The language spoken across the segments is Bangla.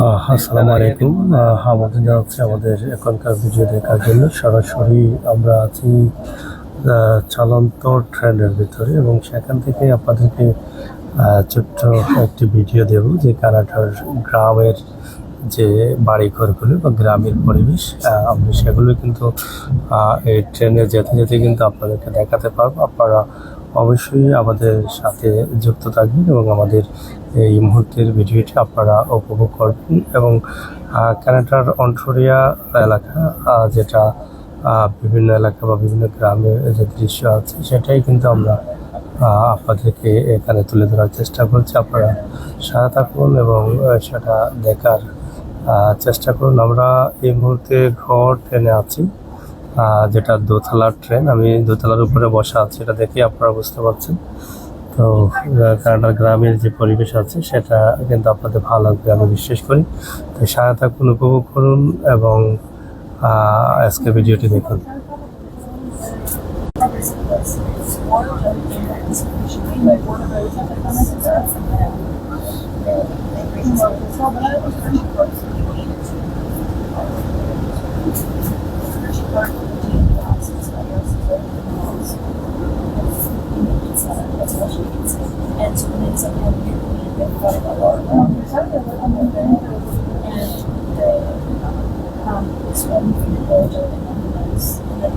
আসসালামু আলাইকুম। আমাদের জানাচ্ছি আমাদের এখনকার ভিডিও দেখার জন্য। সরাসরি আমরা আছি চলন্ত ট্রেনের ভিতরে এবং সেখান থেকে আপনাদেরকে ছোট্ট একটি ভিডিও দেব যে কানাডার গ্রামের যে বাড়িঘরগুলো বা গ্রামের পরিবেশ আমি সেগুলো কিন্তু এই ট্রেনে যেতে যেতে কিন্তু আপনাদেরকে দেখাতে পারব। আপনারা অবশ্যই আমাদের সাথে যুক্ত থাকবেন এবং আমাদের এই মুহূর্তের ভিডিওটি আপনারা উপভোগ করবেন এবং ক্যানাডার অন্টোরিয়া এলাকা যেটা বিভিন্ন এলাকা বা বিভিন্ন গ্রামের যে দৃশ্য আছে, সেটাই কিন্তু আমরা আপনাদেরকে এখানে তুলে ধরার চেষ্টা করছি। আপনারা সাথে থাকুন এবং সেটা দেখার চেষ্টা করুন। আমরা এই মুহূর্তে ঘর ট্রেনে আছি যেটা দোতলার ট্রেন। আমি দোতলার উপরে বসা আছি, এটা দেখে আপনারা বুঝতে পারছেন। তো কানাডার গ্রামের যে পরিবেশ আছে, সেটা কিন্তু আপনাদের ভালো লাগবে, আমি বিশ্বাস করি। তো সাথে থাকুন উপভোগ করুন এবং আজকে ভিডিওটি দেখুন। And so it's you. real about each other. And they um, swam through the water and animals and then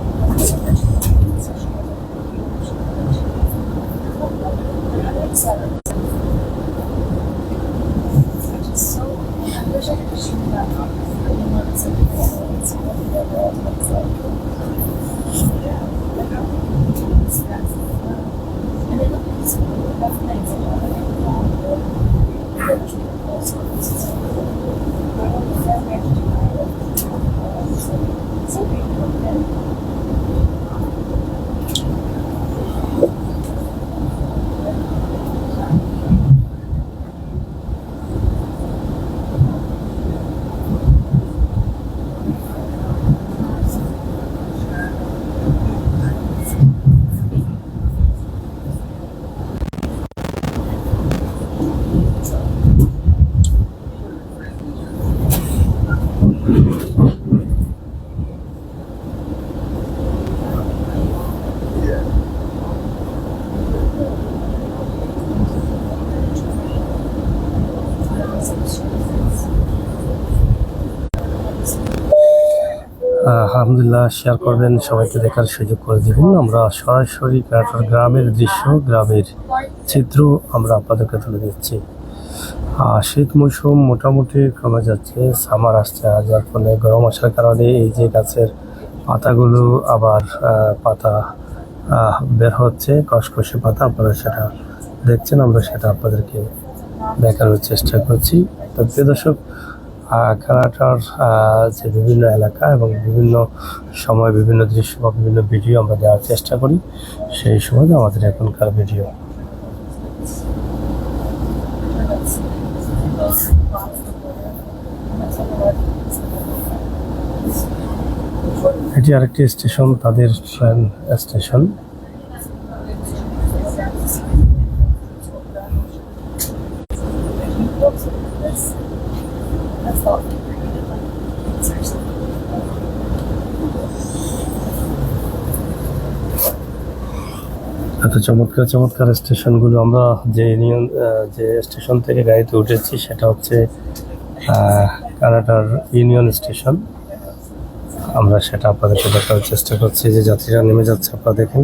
so I wish I could shoot that off in the months of the. It's all the world looks like. Yeah, I know. It's fascinating. And it looks Thank you. আলহামদুলিল্লাহ শেয়ার করবেন সবাইকে দেখার সুযোগ করে দেবেন। আমরা সরাসরি গ্রামের দৃশ্য গ্রামের চিত্র আমরা আপনাদেরকে তুলে দিচ্ছি। আহ, শীত মৌসুম মোটামুটি কমে যাচ্ছে সামার আসছে যার ফলে গরম আসার কারণে এই যে গাছের পাতাগুলো আবার পাতা বের হচ্ছে কসকসে পাতা আপনারা সেটা দেখছেন আমরা সেটা আপনাদেরকে দেখানোর চেষ্টা করছি। তো প্রিয় দর্শক আহ, যে বিভিন্ন এলাকা এবং বিভিন্ন সময় বিভিন্ন দৃশ্য বা বিভিন্ন ভিডিও আমরা দেওয়ার চেষ্টা করি সেই সময় আমাদের এখনকার ভিডিও। এটি আরেকটি স্টেশন তাদের ট্রেন স্টেশন। এত চমৎকার চমৎকার স্টেশনগুলো আমরা যে ইউনিয়ন যে স্টেশন থেকে গাড়িতে উঠেছি সেটা হচ্ছে কানাডার ইউনিয়ন স্টেশন। আমরা সেটা আপনাদেরকে দেখার চেষ্টা করছি যে যাত্রীরা নেমে যাচ্ছে, আপনারা দেখেন।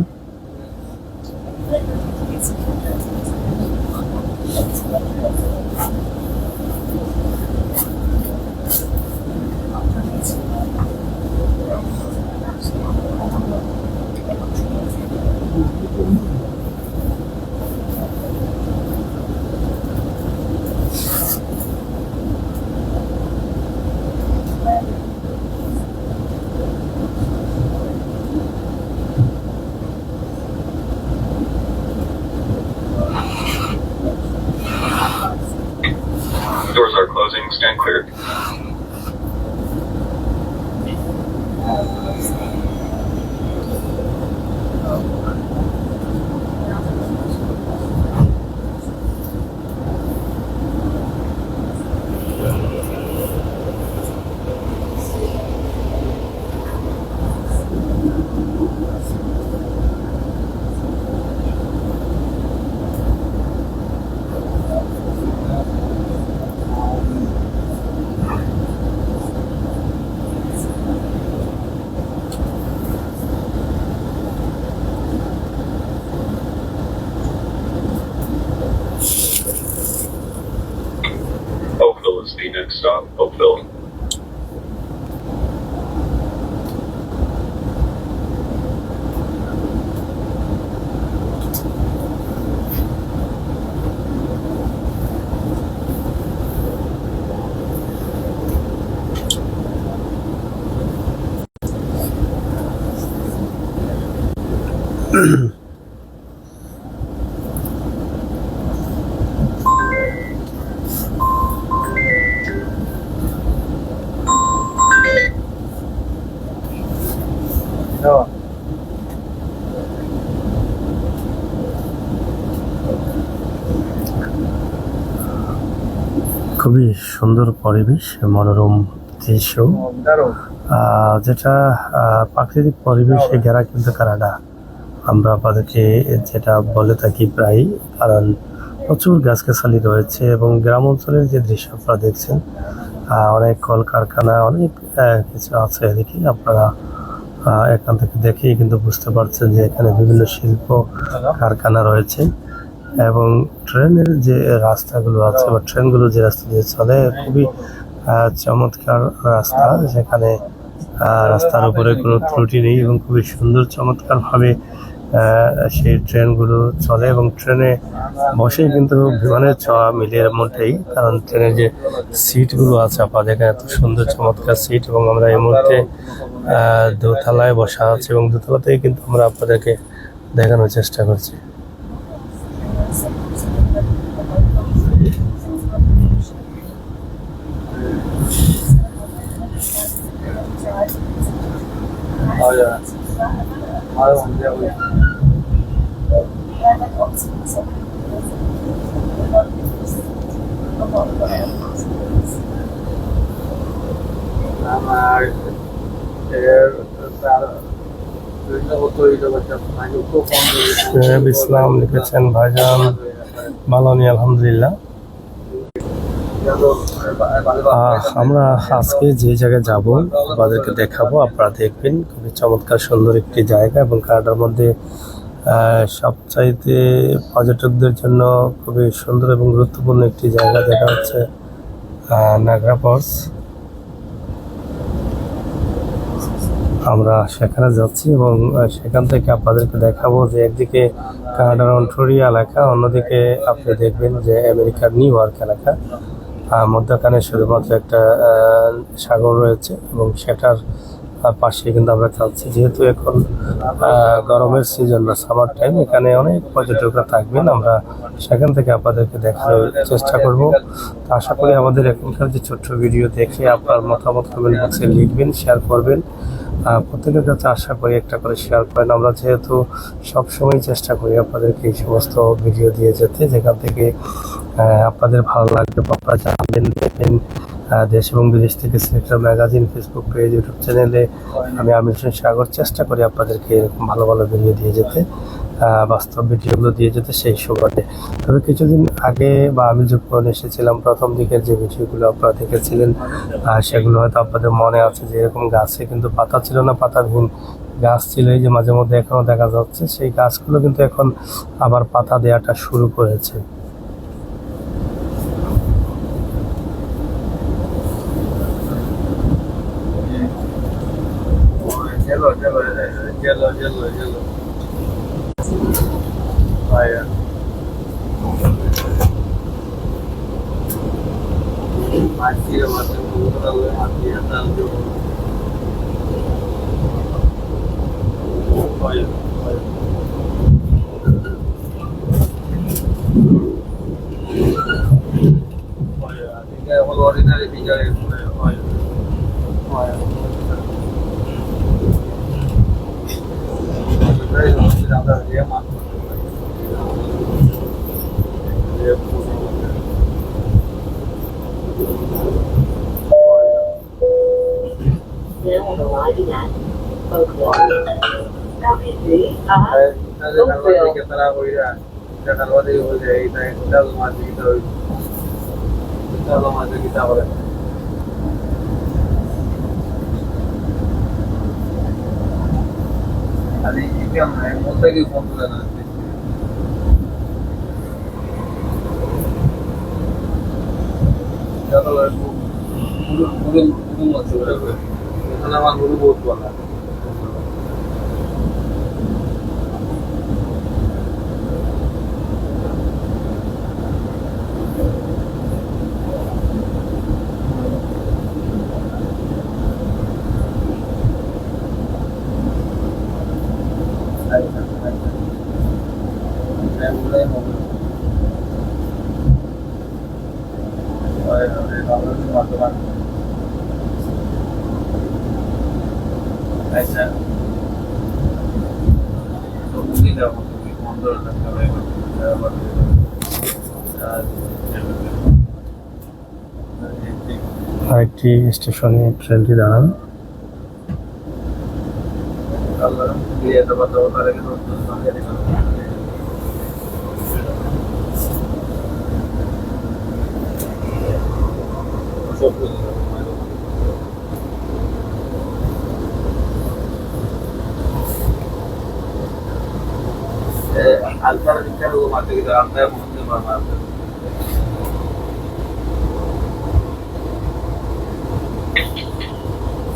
খুবই সুন্দর পরিবেশ, মনোরম দৃশ্য। যেটা প্রাকৃতিক পরিবেশে ঘেরা কিন্তু কানাডা। আমরা আপনাদেরকে যেটা বলে থাকি প্রায় কারণ প্রচুর গাছগাছালি রয়েছে এবং গ্রাম অঞ্চলের যে দৃশ্য আপনারা দেখছেন অনেক কলকারখানা, অনেক কিছু আছে এদিকে। আপনারা এখান থেকে দেখেই কিন্তু বুঝতে পারছেন যে এখানে বিভিন্ন শিল্প কারখানা রয়েছে। এবং ট্রেনের যে রাস্তাগুলো আছে বা ট্রেনগুলো যে রাস্তা দিয়ে চলে খুবই চমৎকার রাস্তা। আহ, রাস্তার উপরে কোনো ত্রুটি নেই এবং খুবই সুন্দর চমৎকারভাবে সেই ট্রেনগুলো চলে এবং ট্রেনে বসেই কিন্তু বিমানের ছোঁয়া মিলিয়ে মধ্যেই কারণ ট্রেনের যে সিটগুলো আছে আপনাদের এখানে এত সুন্দর চমৎকার সিট এবং আমরা এই মুহূর্তে দোতলায় বসা আছে এবং দোতলা থেকে কিন্তু আমরা আপনাদেরকে দেখানোর চেষ্টা করছি আমার এর তার দুইটা বছর হইল বাচ্চা মানে খুব কম সোহেব ইসলাম লিখেছেন ভাইজান আছি আলহামদুলিল্লাহ। আমরা আজকে যে জায়গায় যাব আপনাদেরকে দেখাবো, আপনারা দেখবেন। খুবই চমৎকার, সুন্দর একটি জায়গা এবং কানাডার মধ্যে সবচাইতে পর্যটকদের জন্য খুবই সুন্দর এবং গুরুত্বপূর্ণ একটি জায়গা যেটা হচ্ছে নাগরা ফলস। আমরা সেখানে যাচ্ছি এবং সেখান থেকে আপনাদেরকে দেখাবো যে একদিকে কানাডার অন্টোরিয়া এলাকা, অন্যদিকে আপনি দেখবেন যে আমেরিকার নিউ ইয়র্ক এলাকা। মধ্যখানে শুধুমাত্র একটা সাগর রয়েছে এবং সেটার পাশে কিন্তু আমরা যাচ্ছি যেহেতু এখন গরমের সিজন বা সামার টাইম এখানে অনেক পর্যটকরা থাকবেন। আমরা সেখান থেকে আপনাদেরকে দেখানোর চেষ্টা করব। তো আশা করি আমাদের এখনকার যে ছোট্ট ভিডিও দেখে আপনার মতামত কমেন্ট বক্সে লিখবেন শেয়ার করবেন। প্রত্যেকের কাছে আশা করি একটা করে শেয়ার করেন। আমরা যেহেতু সবসময় চেষ্টা করি আপনাদেরকে এই সমস্ত ভিডিও দিয়ে যেতে, যেখান থেকে আপনাদের ভালো লাগবে আপনারা জানবেন, দেখবেন দেশ এবং বিদেশ থেকে selector magazine Facebook page YouTube চ্যানেলে আমি আমির হোসেন সাগর চেষ্টা করি আপনাদেরকে এরকম ভালো ভালো ভিডিও দিয়ে যেতে বাস্তব ভিডিওগুলো দিয়ে যেতে সেই সুবাদে। তবে কিছুদিন আগে বা আমি যখন এসেছিলাম, প্রথম দিকের যে ভিডিওগুলো আপনারা দেখেছিলেন সেগুলো হয়তো আপনাদের মনে আছে যে এরকম গাছে কিন্তু পাতা ছিল না, পাতাবিহীন গাছ ছিল, এই যে মাঝে মধ্যে এখনও দেখা যাচ্ছে, সেই গাছগুলো কিন্তু এখন আবার পাতা দেওয়াটা শুরু করেছে। Kita kalau masih kita, kita kalau masih kita boleh. అది ఇంకేం ముందకి పంపుతాను যত আবার গুরু গুরু গুরু মতো করে করে এখানে আমার গুরু বহুত আরেকটি স্টেশনে ট্রেনটি দাঁড়ান। আল্লাহ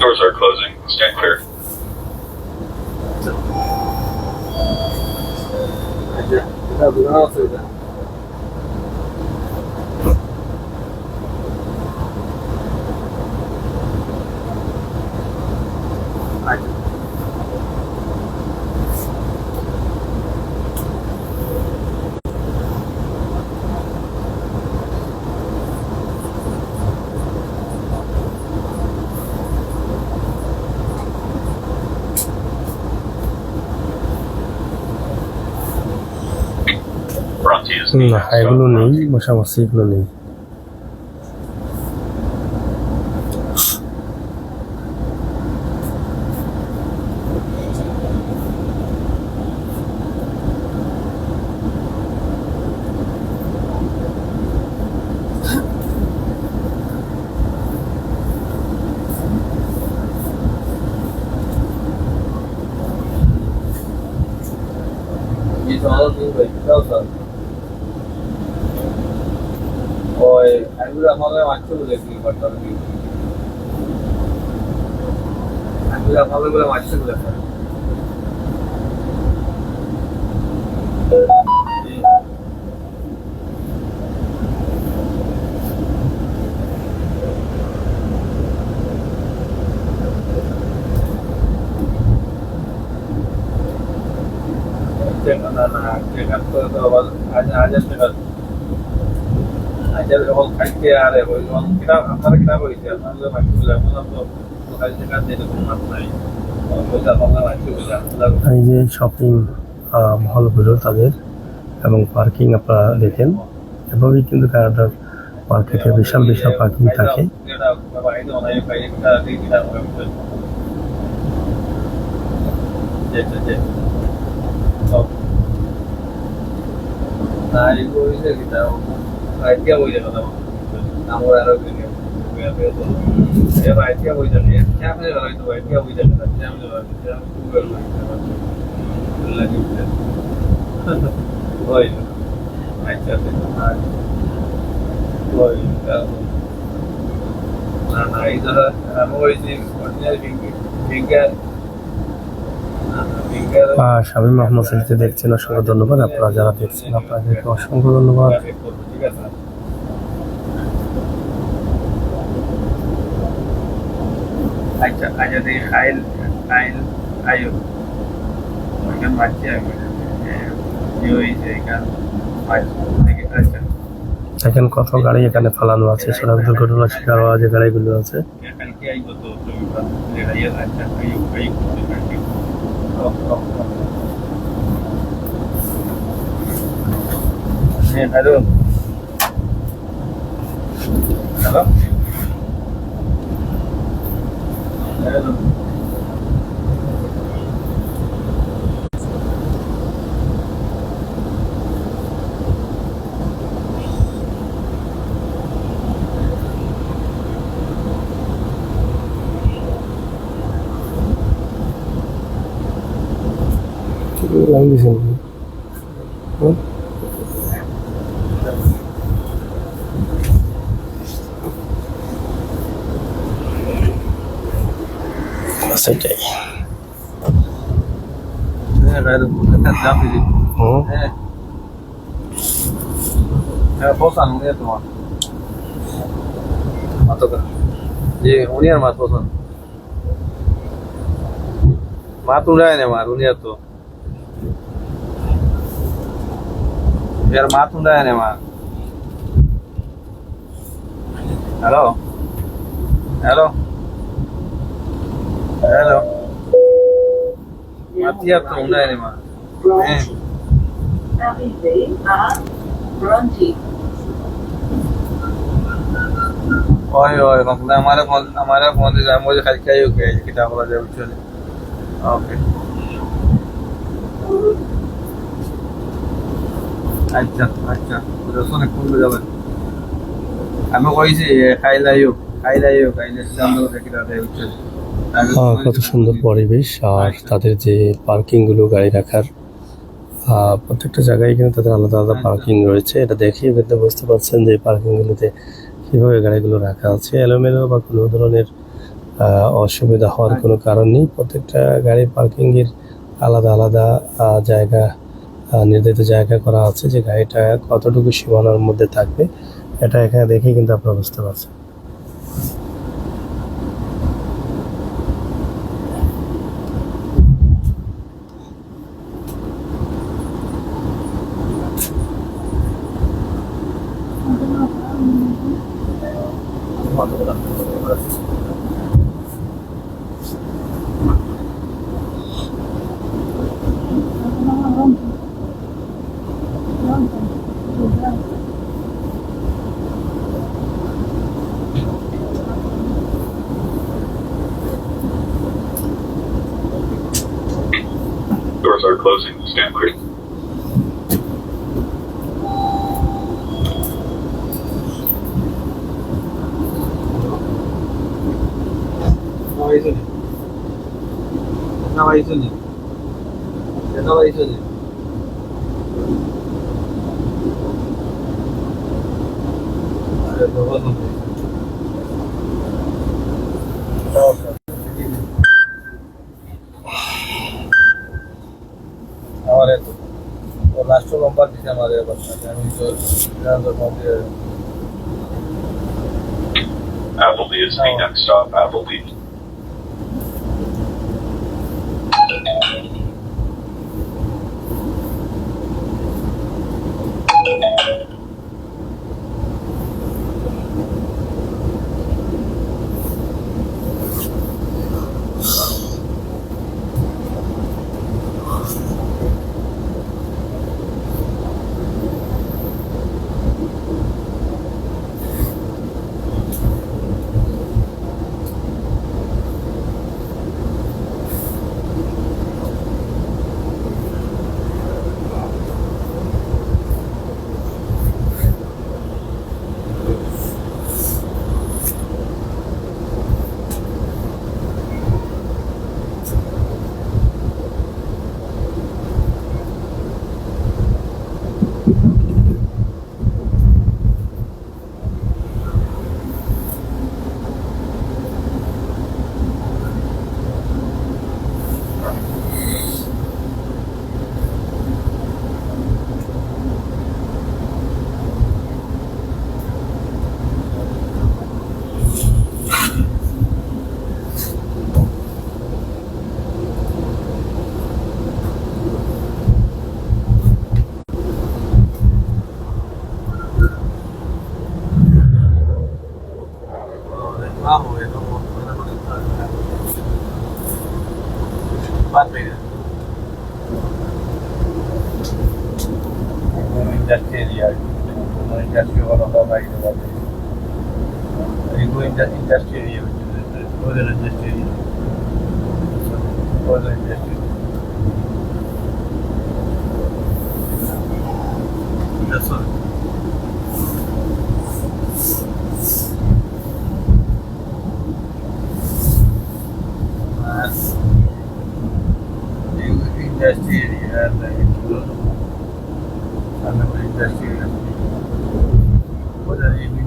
Doors are closing. Stand clear. এটা না এগুলো নেই বসাবসি এগুলো নেই। এই যে শপিং মহলগুলো তাদের এবং পার্কিং আপনারা দেখেন। এভাবেই কিন্তু কানাডার মার্কেটে বিশাল বিশাল পার্কিং থাকে। Nah, そう内陸にしてきたら IT aboy de কথা আমরা আরো দুনিয়া আইটি aboy de নিয়ে ক্যামেরা লাগাই তো আইটি aboy de ক্যামেরা লাগাই আমি গুগল লাগি ওই আচ্ছা ওই না না এই ধর আমি ওই যে অর্ডিনারি ফিঙ্গার শামীম মোহাম্মদ সিলতে দেখছেন অসংখ্য ধন্যবাদ আপনারা যারা দেখছেন আপনাদেরকে অসংখ্য ধন্যবাদ আচ্ছা আচ্ছা দেখি খাইল খাইল আয়ু ওইখান বাচ্চা কি হয়েছে এখান আচ্ছা দেখেন কত গাড়ি এখানে ফালানো আছে সড়ক দুর্ঘটনা শিকার হওয়া যে গাড়িগুলো আছে এখান কি আইব তো なんですよね。masa aja ya. માતું રહે ને મારું ને હતું வேற மாத்தம் தான் ஹலோ ஹலோ ஹலோ மத்தியாப்தம் உண்டாயிரமா ઓય ઓય કંપના અમારે ફોન અમારા ફોનથી જામો ખાલી કહ્યું કે કિતાબ જેવું છે ઓકે আচ্ছা আচ্ছা যাবে? আমি কইছি হ্যাঁ, কত সুন্দর পরিবেশ আর তাদের যে পার্কিংগুলো গাড়ি রাখার প্রত্যেকটা জায়গায় কিন্তু তাদের আলাদা আলাদা পার্কিং রয়েছে। এটা দেখেই কিন্তু বুঝতে পারছেন যে পার্কিং গুলোতে কীভাবে গাড়িগুলো রাখা আছে। এলোমেলো বা কোনো ধরনের অসুবিধা হওয়ার কোনো কারণ নেই। প্রত্যেকটা গাড়ির পার্কিংয়ের আলাদা আলাদা জায়গা নির্ধারিত জায়গা করা আছে যে গাড়িটা কতটুকু সীমানার মধ্যে থাকবে, এটা এখানে দেখে কিন্তু আপনারা বুঝতে পারছেন। না ভাই শুনি না ভাই শুনি না ভাই শুনি আরে বাবা শুনি আমার এত ও লাস্ট নম্বর দিছে আমার এবার আমি তো জানার মধ্যে Appleby is the next stop. Appleby.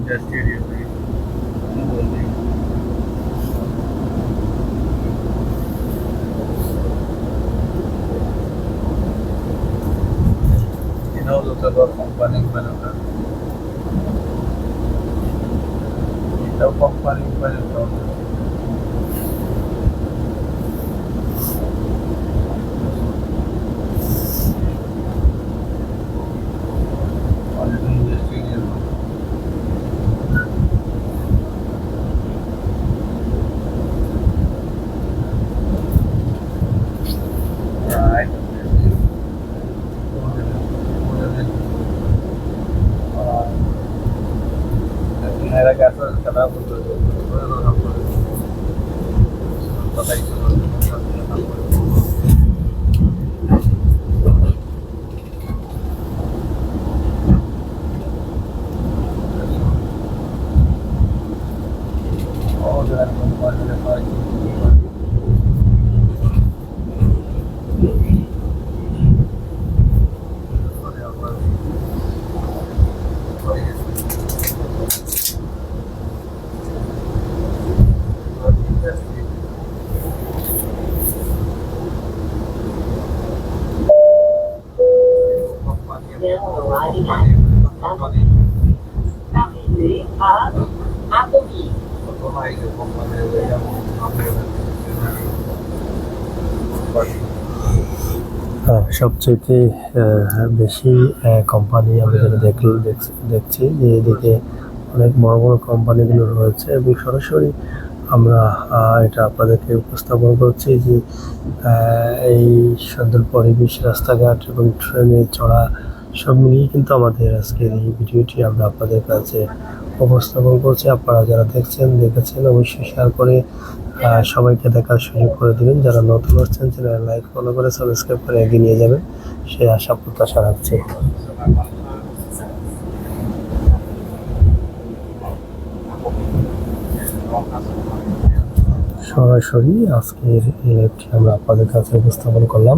test area for you. Mm -hmm. You know those are about companies, but সবচেয়ে বেশি কোম্পানি আমরা যেটা দেখ- দেখছি যে এদিকে অনেক বড় বড় কোম্পানিগুলো রয়েছে এবং সরাসরি আমরা এটা আপনাদেরকে উপস্থাপন করছি যে এই সুন্দর পরিবেশ, রাস্তাঘাট এবং ট্রেনে চড়া সব মিলিয়ে কিন্তু আমাদের আজকের এই ভিডিওটি আমরা আপনাদের কাছে উপস্থাপন করছি। আপনারা যারা দেখছেন, দেখেছেন, অবশ্যই শেয়ার করে সবাইকে দেখার সুযোগ করে দেবেন। যারা নতুন হচ্ছেন চ্যানেল লাইক ফলো করে সাবস্ক্রাইব করে এগিয়ে নিয়ে যাবেন, সে আশা প্রত্যাশা রাখছি। সরাসরি আজকের এই লাইভটি আমরা আপনাদের কাছে উপস্থাপন করলাম।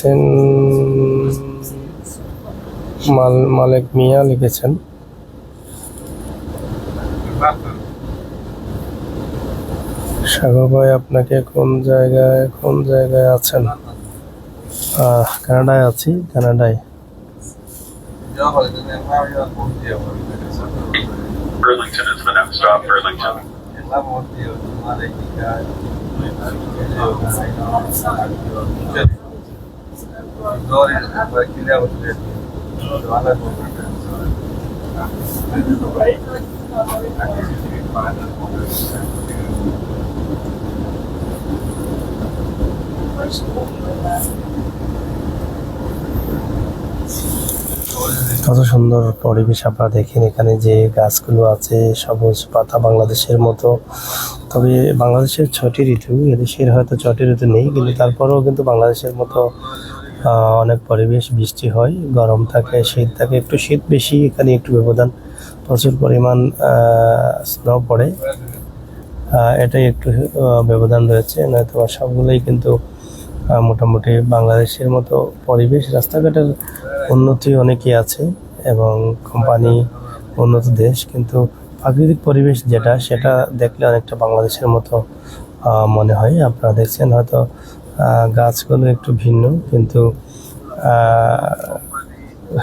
লিখছেন মাল মালিক মিয়া লিখেছেন সাগর ভাই আপনাকে কোন জায়গায় কোন জায়গায় আছেন কানাডায় আছি কানাডায় Burlington is the next stop. Burlington. কত সুন্দর পরিবেশ আপনারা দেখেন এখানে যে গাছগুলো আছে, সবুজ পাতা বাংলাদেশের মতো। তবে বাংলাদেশের ছটি ঋতু, এদেশের হয়তো ছটি ঋতু নেই, কিন্তু তারপরেও কিন্তু বাংলাদেশের মতো অনেক পরিবেশ, বৃষ্টি হয়, গরম থাকে, শীত থাকে, একটু শীত বেশি, এখানে একটু ব্যবধান, প্রচুর পরিমাণ স্নো পড়ে। এটাই একটু ব্যবধান রয়েছে, নয়তো সবগুলোই কিন্তু মোটামুটি বাংলাদেশের মতো পরিবেশ, রাস্তাঘাটের উন্নতি অনেকই আছে এবং কোম্পানি উন্নত দেশ, কিন্তু প্রাকৃতিক পরিবেশ যেটা, সেটা দেখলে অনেকটা বাংলাদেশের মতো মনে হয়। আপনারা দেখছেন হয়তো গাছগুলো একটু ভিন্ন, কিন্তু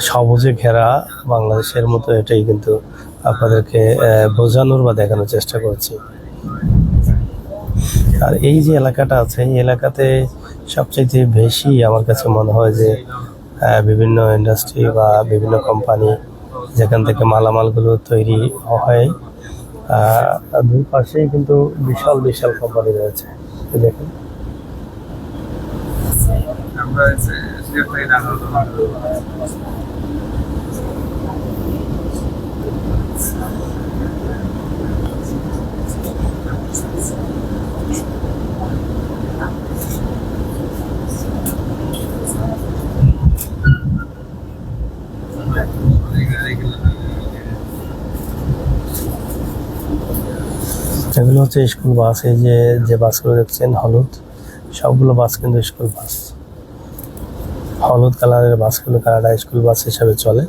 সবুজে ঘেরা বাংলাদেশের মতো এটাই কিন্তু আপনাদেরকে বোঝানোর বা দেখানোর চেষ্টা করছি। আর এই যে এলাকাটা আছে, এই এলাকাতে সবচেয়ে বেশি আমার কাছে মনে হয় যে বিভিন্ন ইন্ডাস্ট্রি বা বিভিন্ন কোম্পানি যেখান থেকে মালামালগুলো তৈরি হয় দুই পাশেই কিন্তু বিশাল বিশাল কোম্পানি রয়েছে। দেখুন। আমরা থেকে এগুলো হচ্ছে স্কুল বাস, এই যে যে বাসগুলো দেখছেন, হলুদ, সবগুলো বাস কিন্তু স্কুল বাস। হলুদ কালারের বাসগুলো কানাডা স্কুল বাস হিসাবে চলে।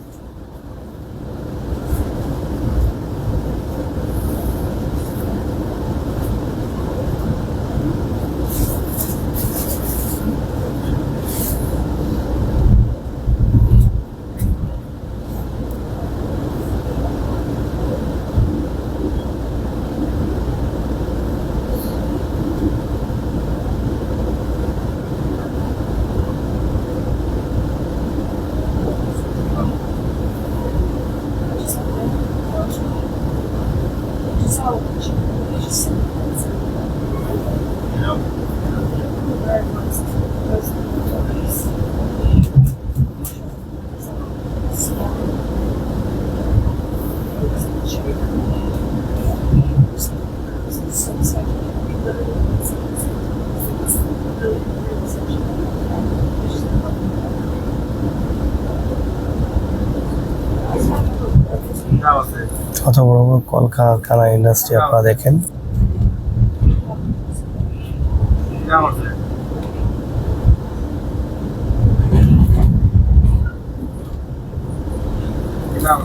কত বড় বড় কলকারখানা ইন্ডাস্ট্রি আপনারা দেখেন।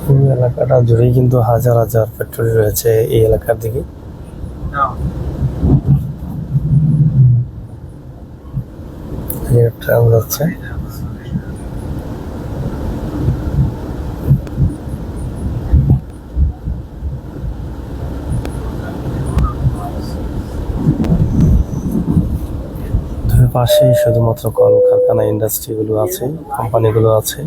পুরো এলাকাটা জুড়েই কিন্তু হাজার হাজার ফ্যাক্টরি রয়েছে এই এলাকার দিকে। ট্রেন যাচ্ছে। পাশেই শুধুমাত্র কলকারখানা ইন্ডাস্ট্রিগুলো আছে কোম্পানিগুলো আছে.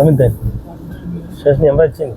আমি দেন শেষ নিয়ে আমরা চিনি